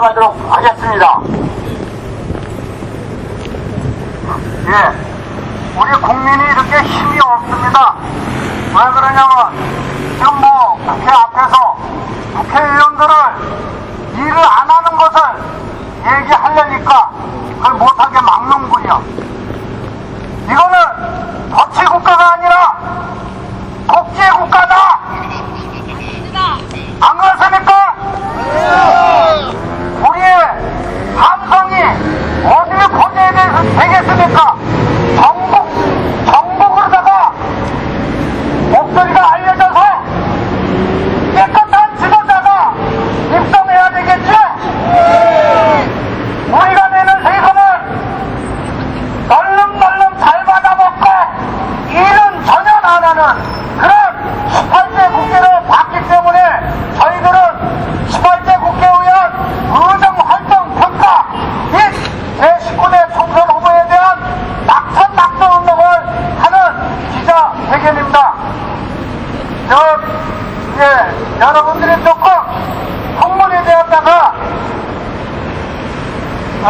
이어가도록 하겠습니다. 예. 우리 국민이 이렇게 힘이 없습니다. 왜 그러냐면, 지금 국회 앞에서 국회의원들을 일을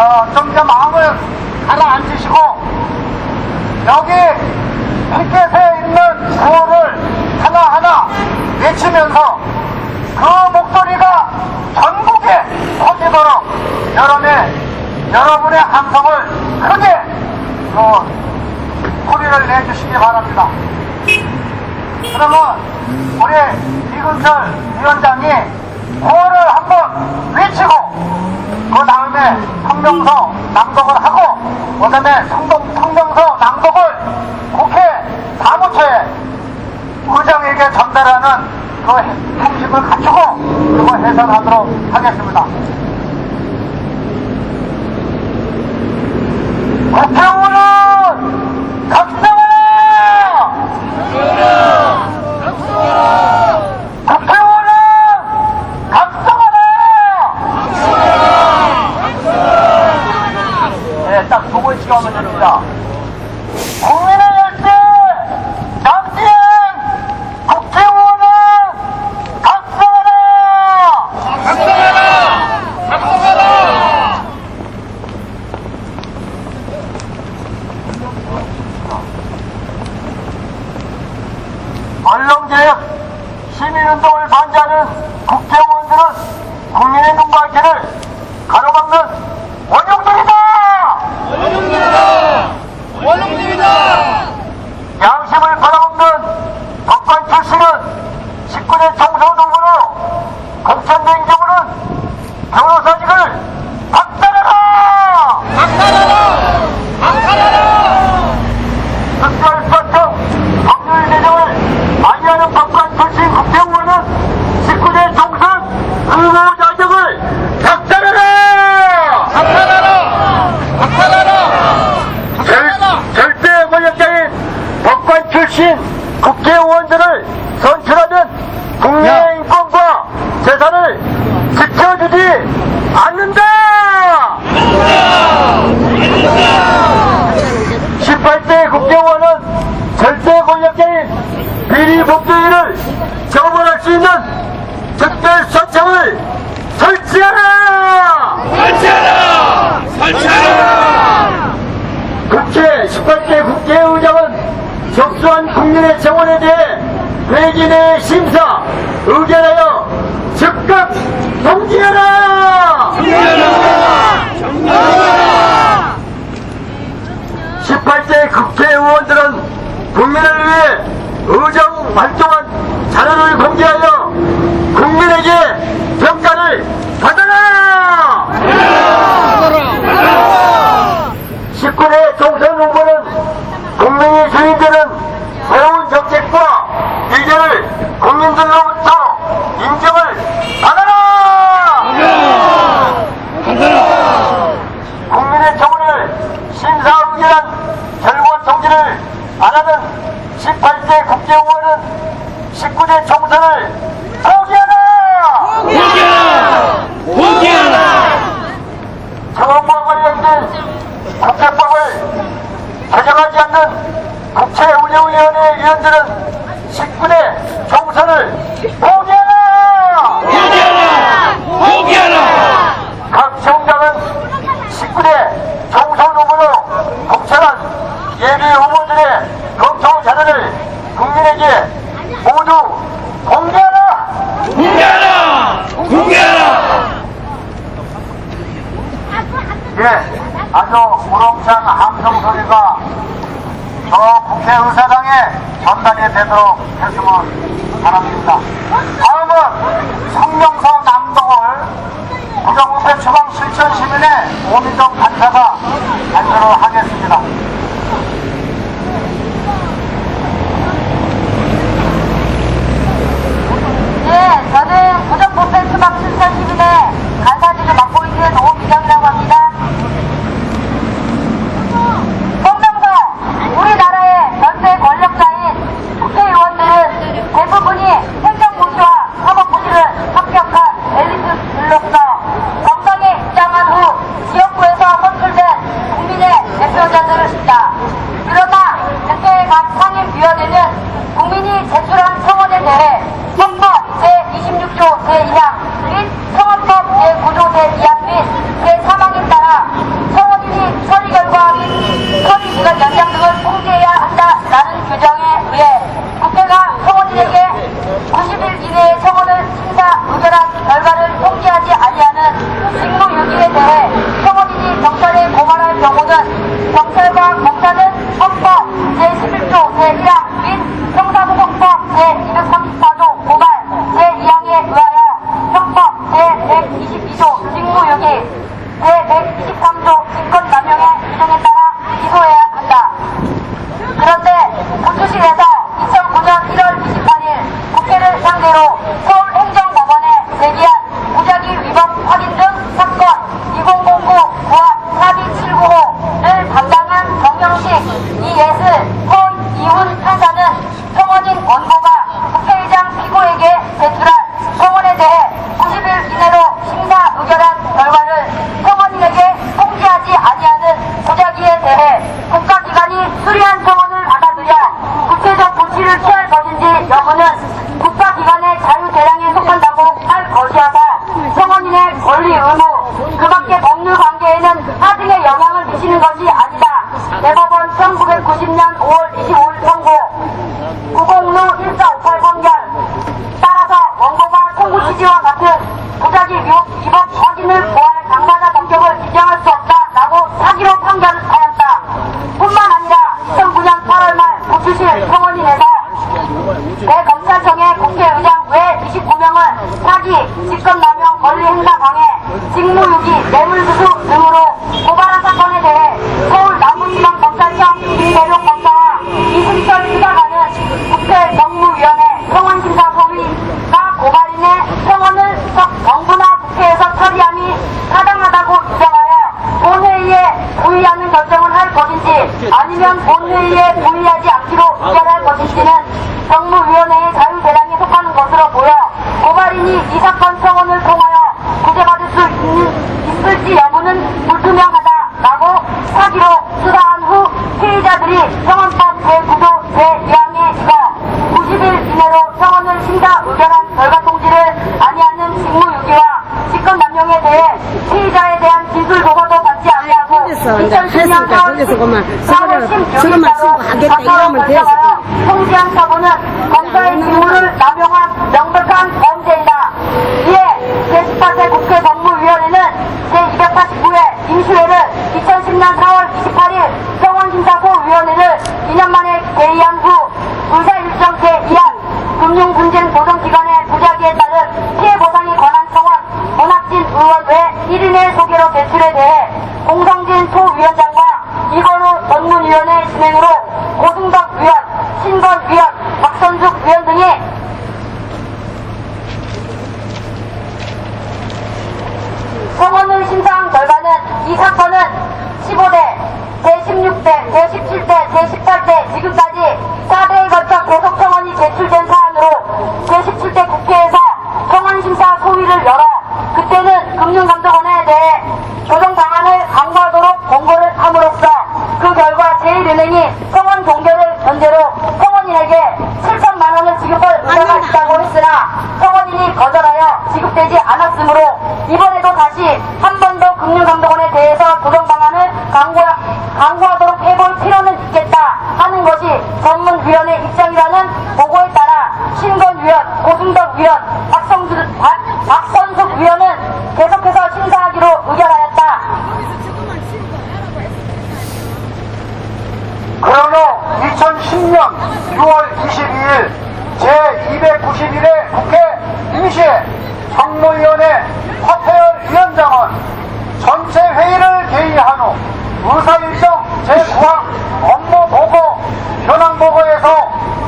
어, 좀더 마음을 가라앉히시고 여기 햇볕에 있는 구호를 하나하나 외치면서 그 목소리가 전국에 퍼지도록 여러분의, 여러분의 감성을 크게 어, 소리를 내주시기 바랍니다. 그러면 우리 이근철 위원장이 구호를 한번 외치고 그 다음에 성명서 낭독을 하고 그 다음에 성동, 성명서 낭독을 국회 사무처에 의장에게 전달하는 그 형식을 갖추고 그거 해산하도록 하겠습니다. 국회의원은 faltó 국민의 의원들은 식군의 정선을 포기하라! 포기하라! 포기하라! 각 정당은 식군의 정선 후보로 공천한 예비 후보들의 검토 자료를 국민에게 모두 공개하라! 공개하라! 공개하라! 예, 아주 우렁찬 함성 소리가 저 제 의사장에 전달이 되도록 했으면 바랍니다. 다음은 성명서 남동을 부정부패 추방 실천 시민의 오민정 단사가 발표를 하겠습니다. 예, 저는 부정부패 추방 실천 시민의 간사직을 맡고 있는 오민정이라고 합니다. 여기서 그만 서울을 서울만 치고 하겠다 이러면 돼서 통지한 사고는 검사의 직무를 남용한 명백한 범죄이다. 이에 제18대 국회 법무위원회는 제289회 임시회를 2010년 4월 28일 평원심사고위원회를 2년 만에 개의한 후 의사일정 제2항 금융분쟁 보존기관의 부작위에 따른 피해 보상이 관한 청원 문학진 의원 외 1인의 소개로 제출에 대해 공성진 소위원장 집행으로 고승덕 위원 6월 22일 제291회 국회 임시 정무위원회 화태열 위원장은 전체 회의를 개의한 후 의사일정 제9항 업무보고 현황보고에서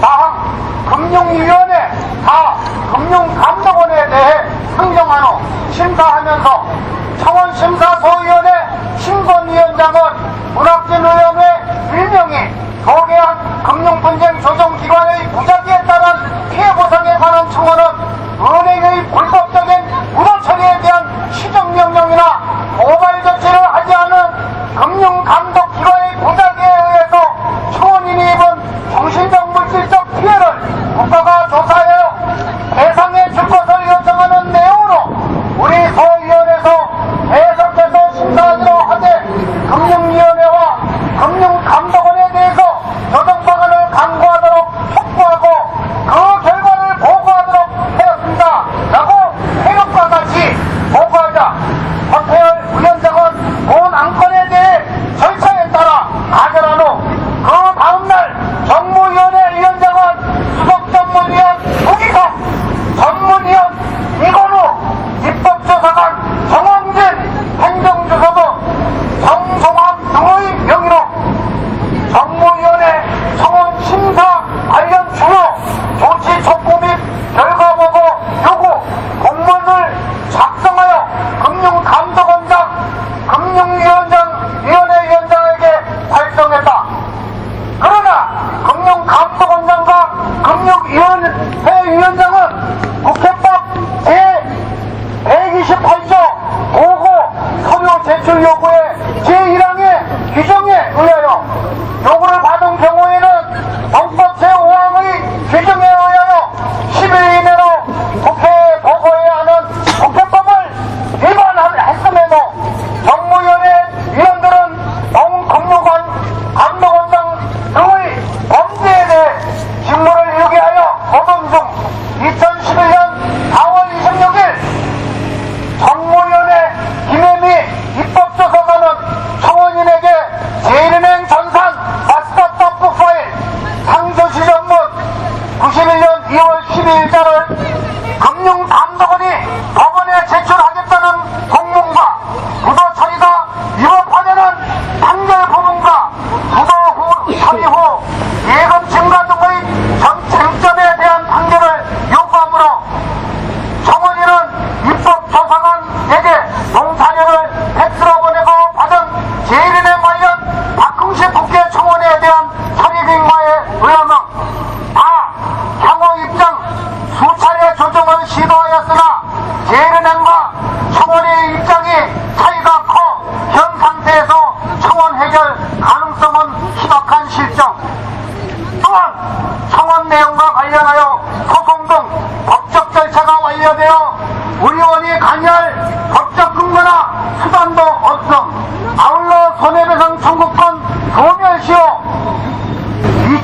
나항 금융위원회 다 금융감독원에 대해 상정한 후 심사하면서 차원심사소위원회 신권위원장은 문학진 의원의 일명이 거개한 금융분쟁 조정기관의 무작위에 따른 피해 보상에 관한 청원은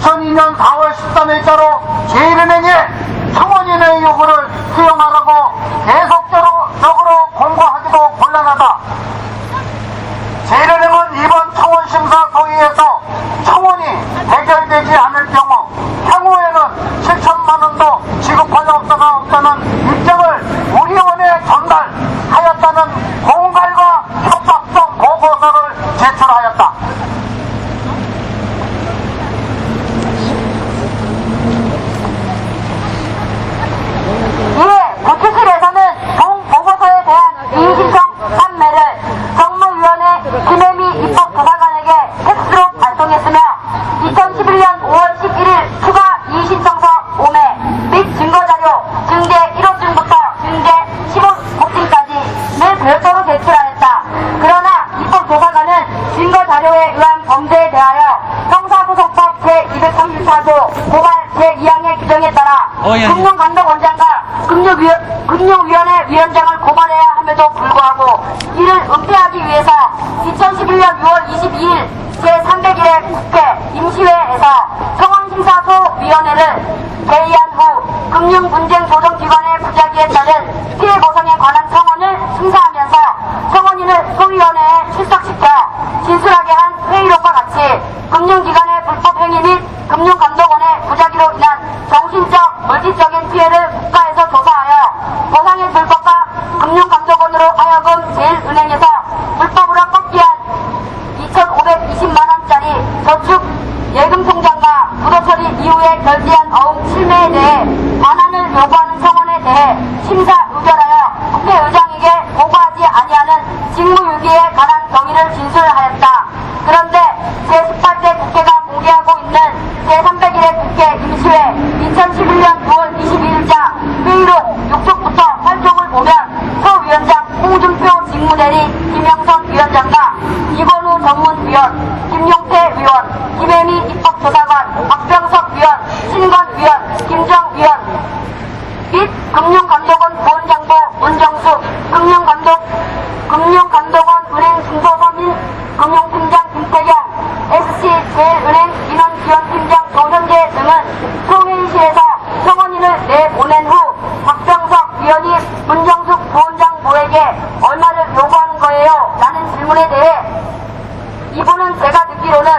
2002년 4월 13일자로 제1은행이 어, 예, 금융감독원장과 금융위원, 금융위원 반환을 요구하는 청원에 대해 심사 의결하여 국회의장에게 보고하지 아니하는 직무유기에 관한 경위를 진술하였다. 그런데 제18대 국회가 공개하고 있는 제301회 국회 임시회 2011년 9월 22일자 회의록 6조 처음에는 제가 듣기로는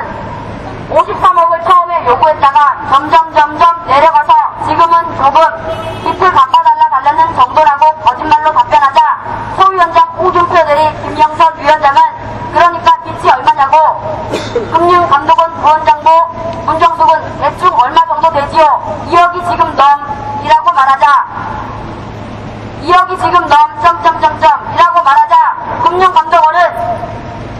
53억을 처음에 요구했다가 점점 점점 내려가서 지금은 조금 빚을 갚아달라 달라는 정도라고 거짓말로 답변하자 소 위원장 홍준표들이 김영석 위원장은 그러니까 빚이 얼마냐고 금융감독원 부원장도 문정숙은 대충 얼마 정도 되지요? 2억이 지금 넘이라고 말하자. 2억이 지금 넘 점점점점이라고 말하자. 금융감독원은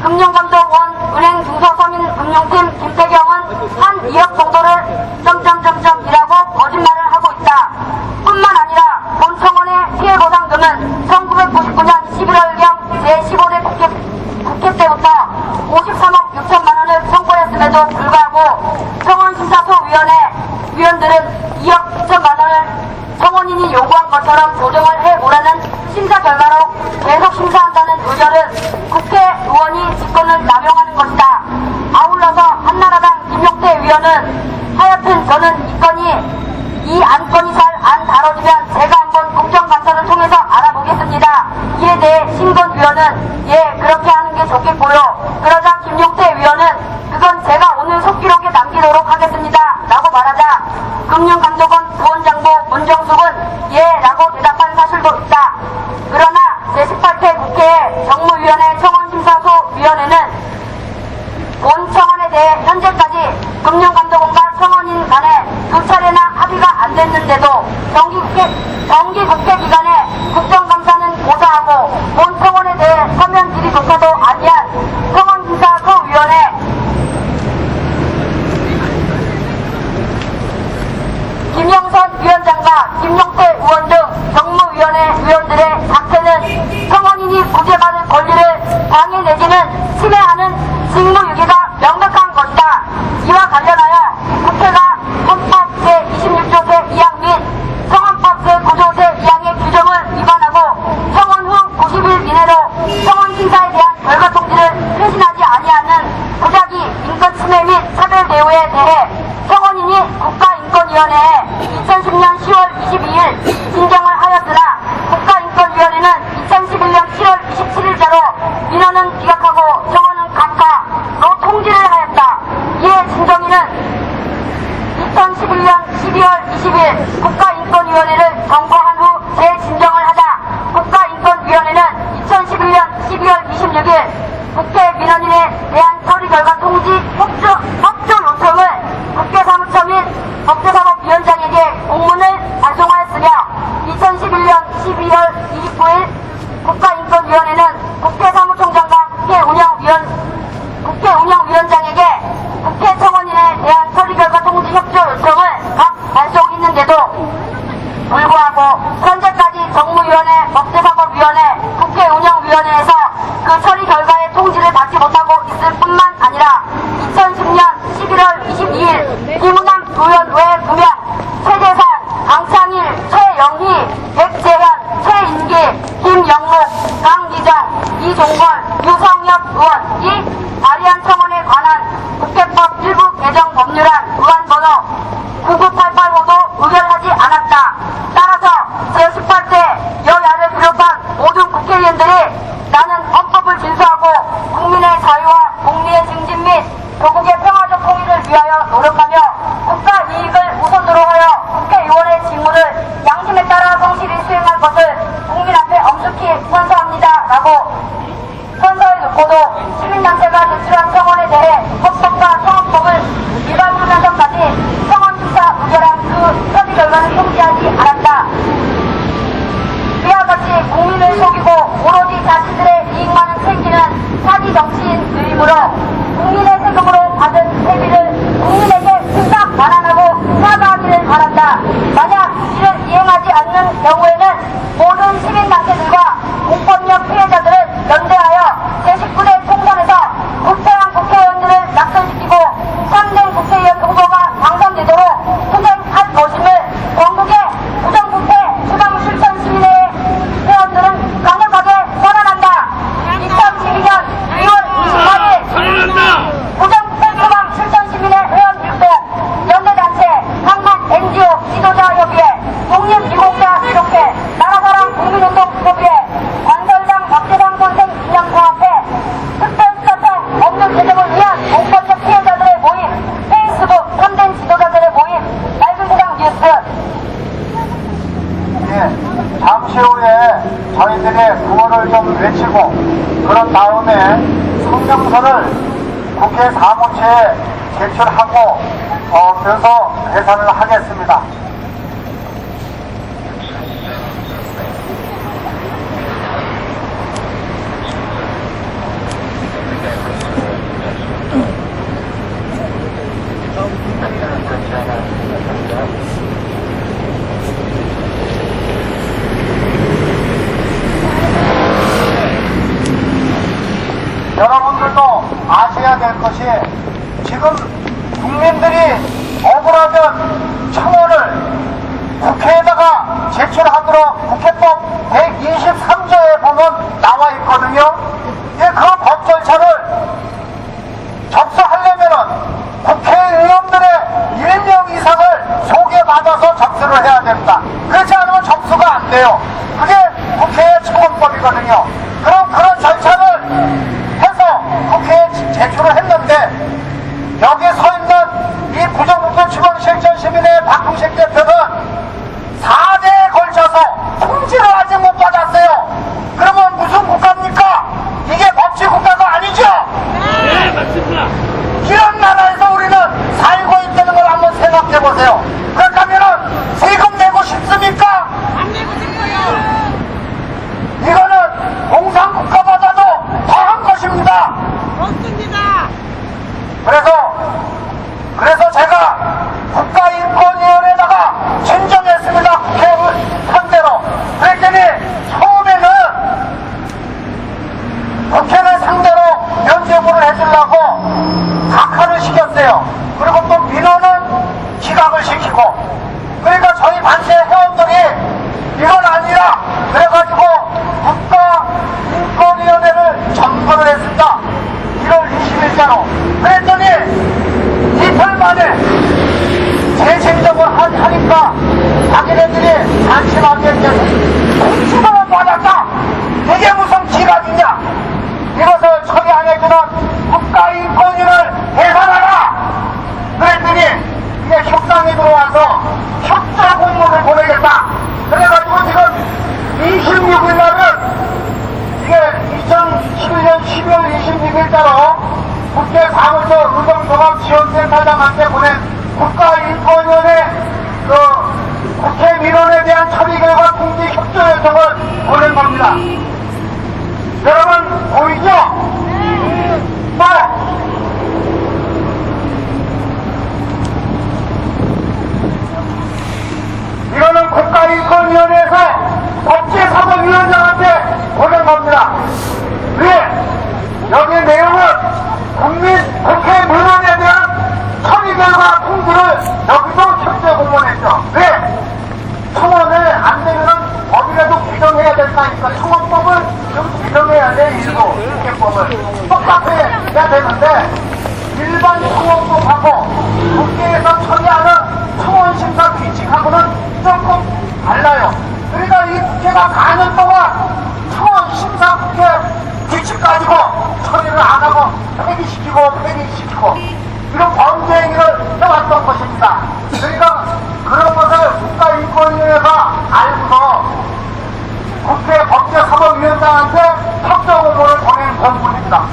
금융감독원 은행 중소서민 금융팀 김태경은 한 2억 정도를 점점점점 12월 26일 국회 민원인에 대한 처리 결과 통지 협조 법조 요청을 국회 사무처 및 법제사법위원장에게 공문을 발송하였으며 2011년 12월 29일 국가인권위원회는 국회 사무총장과 국회 운영위원 국회 운영위원장에게 국회 청원인에 대한 처리 결과 통지 협조 요청을 각 발송했는데도 불구하고 구현외, 구양, 최재산, 강창일, 최영희, 백재현, 최인기, 김영목, 강기장, 이종걸, 유성엽 의원이 아리안 청원에 관한 국회법 일부 개정 법률안 의안번호 99885도 의결하지 않았다. 따라서 제18대 여야를 비롯한 모든 국회의원들이 나는 헌법을 준수하고 국민의 자유와 국민의 증진 및 조국의 평화적 통일을 위하여 노력하며 그러니까 이국회가 4년 동안 청원심사 국회 규칙 가지고 처리를 안 하고 폐기시키고 폐기시키고 이런 범죄 행위를 해왔던 것입니다. 그러니까 그런 것을 국가인권위원회가 알고서 국회 법제사법위원장한테 협조 공고를 보낸 공문입니다.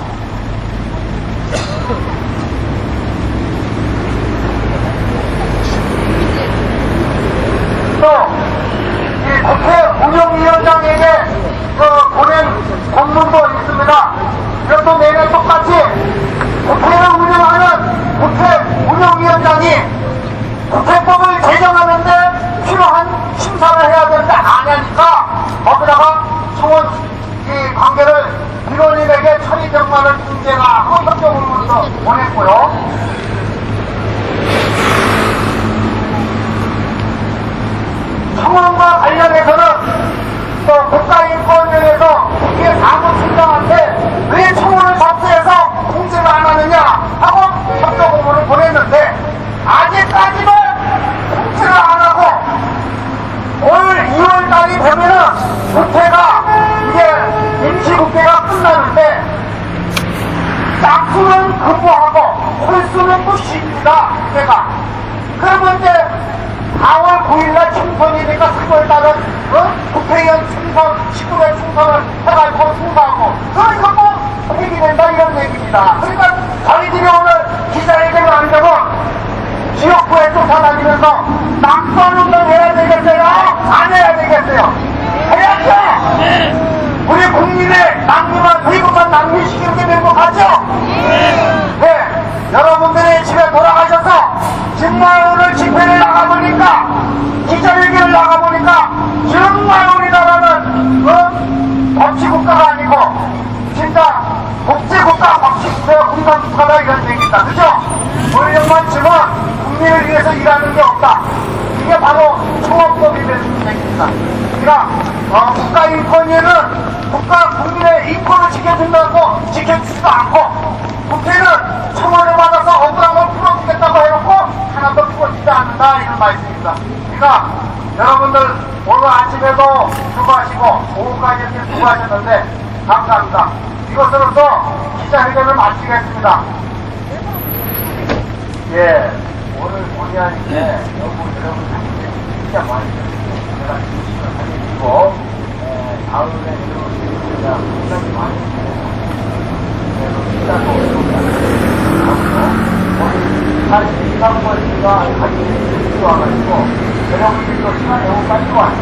또, 이 국회 운영위원장에게 그 보낸 공문도 있습니다. 이것도 내내 똑같이 국회를 운영하는 국회 운영위원장이 국회법을 제정하는데 필요한 심사를 해야 되는데 안 하니까 거기다가 청원 이 관계를 위원님에게 처리 결과를 통제나 하고 협조문도 보냈고요. 청원과 관련해서는 또 국가인권위원회에서 국회 사무총장한테 왜 청원을 접수해서 통제를 안 하느냐 하고 협조 공문을 보냈는데 아직까지는 통제를 안 하고 올 2월 달이 되면은 국회가 이제 임시국회가 끝나는데 낙수는 근무하고 홀수는 또 쉽니다 국회가 그러면 이제 4월 9일날 총선이니까 3월달은 어? 국회의원 총선 19회 총선을 해가지고 통과하고 그러니까 뭐 폐기된다 이런 얘기입니다 그러니까 저희들이 오늘 기자회견을 하려고 지역구에 쫓아다니면서 낙선 운동 해야 되겠어요? 안 해야 되겠어요? 해야죠! 우리 국민의 낭비만 대구만 낭비시키는 게 행복하죠? 네, 여러분들이 집에 돌아가셔서 오늘 집회를 나가보니까 기자회견을 나가보니까 정말 우리나라는 어? 법치국가가 아니고 진짜 독재국가 법치국가 공산국가다 이런 얘기입니다. 그죠? 우리 정말 지금 국민을 위해서 일하는 게 없다. 이게 바로 총업법이 되는 얘기입니다. 그러니까 어, 국가 인권위는 국가 국민의 인권을 지켜준다고 지켜주지도 않고 국회는 청원을 받아서 억울한 걸 풀어주겠다고 해놓고 하나도 풀어주지 않는다 이런 말씀입니다. 오늘 아침에도 수고하시고 오후까지 이렇게 수고하셨는데 감사합니다. 이것으로서 기자회견을 마치겠습니다. 예, 오늘 보니하니까 여러분 여러분 진짜 많이 제가 진심을 살리고 예, 다음에 여러분 제가 굉장히 많이 그래서 진짜로 오늘 다른 일반 권리가 같이 들어와가지고 その広島で大阪には、